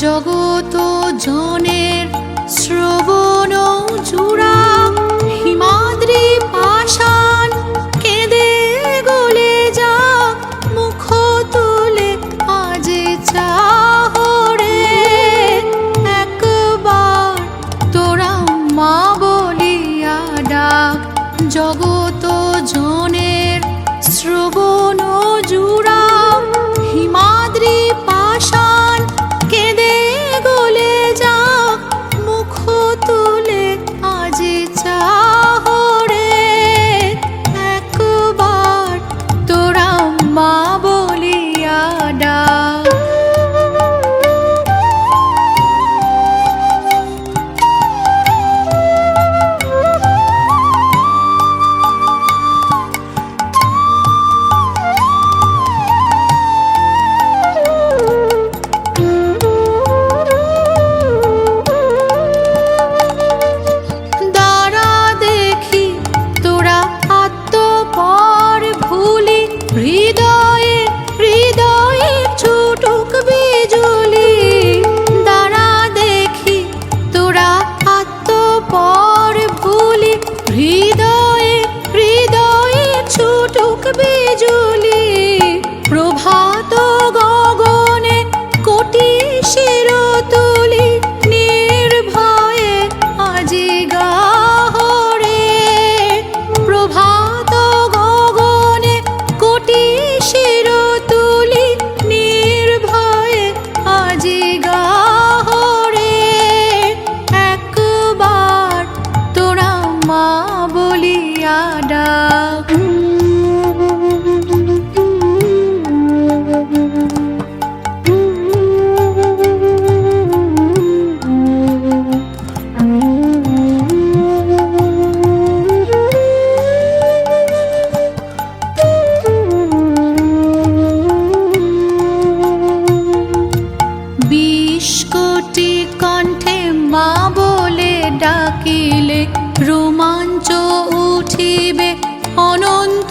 jogo রোমাঞ্চ উঠিবে অনন্ত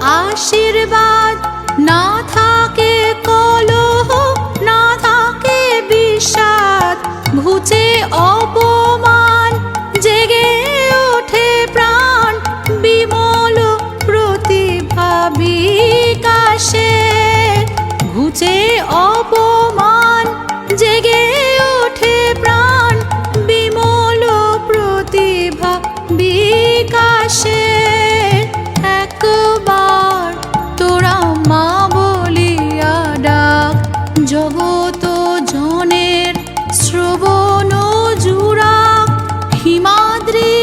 আশীর্বাদ। না থাকে কলহ, না থাকে বিষাদ। ভুচে অপমান, জেগে ওঠে প্রাণ। বিমল প্রতিভা বিকাশে। ঘুচে অপমান, জেগে ওঠে প্রাণ। বিমল প্রতিভা বিকাশে। Madrid.